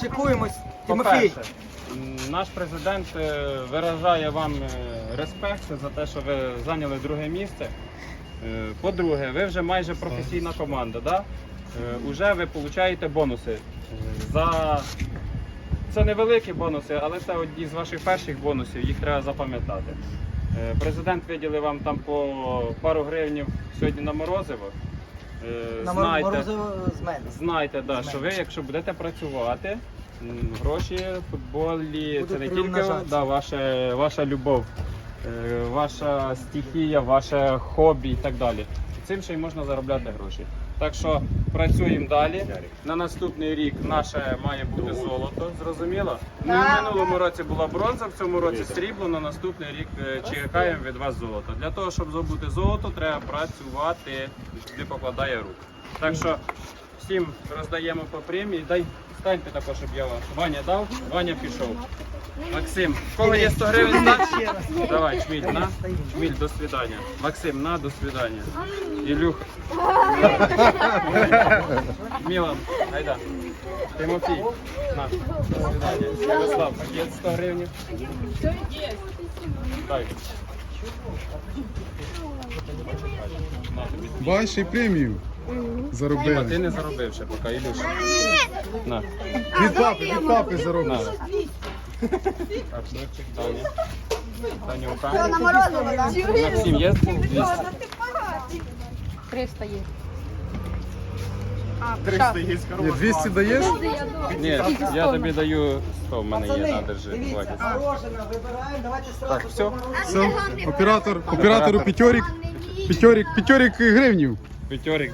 шикуємось. Тимофій. Наш президент е, виражає вам е, респект за те, що ви зайняли друге місце. Е, По-друге, ви вже майже професійна команда. Да? Уже ви отримуєте бонуси. За... Це невеликі бонуси, але це одні з ваших перших бонусів, їх треба запам'ятати. Президент виділив вам там по пару гривнів сьогодні на морозиво. Е, На Знайте. Знайте, да, що ви, якщо будете працювати, м, гроші в футболі це не тільки да, ваша, ваша любов, е, ваша стихія, ваше хобі і так далі. Цим ще й можна заробляти гроші. Так що працюємо далі. На наступний рік наше має бути золото, зрозуміло? Ну, в минулому році була бронза, в цьому році срібло, на наступний рік е, чекаємо від вас золото. Для того, щоб здобути золото, треба працювати, не покладає рук. Так що всім роздаємо по премії. Дай станьте також, щоб я вас. Ваня дав, Ваня пішов. Максим, в кого є 100 гривень, стань. Давай, Чміль, на. Чміль, до свидання. Максим, на, до свидання. Ілюх. Мілан, айда. Тимофій, на, до свидання. Ярослав, пакет 100 гривень. Дай. На тобі. Бачиш і премію А ти заробили. не заробив ще поки, Ілюш. На, Від папи, від папи заробили. на. Так, дочек, Таня. Танюка. На морозиво, да? Максим, є 200? 300 є. Ні, 200 даєш? Ні, я тобі даю 100, в мене є, на, держи. хватить. мороженое давайте сразу. Так, все? Все, оператор, оператору п'ятьорік, п'ятьорік, п'ятьорік гривнів. П'ятьорик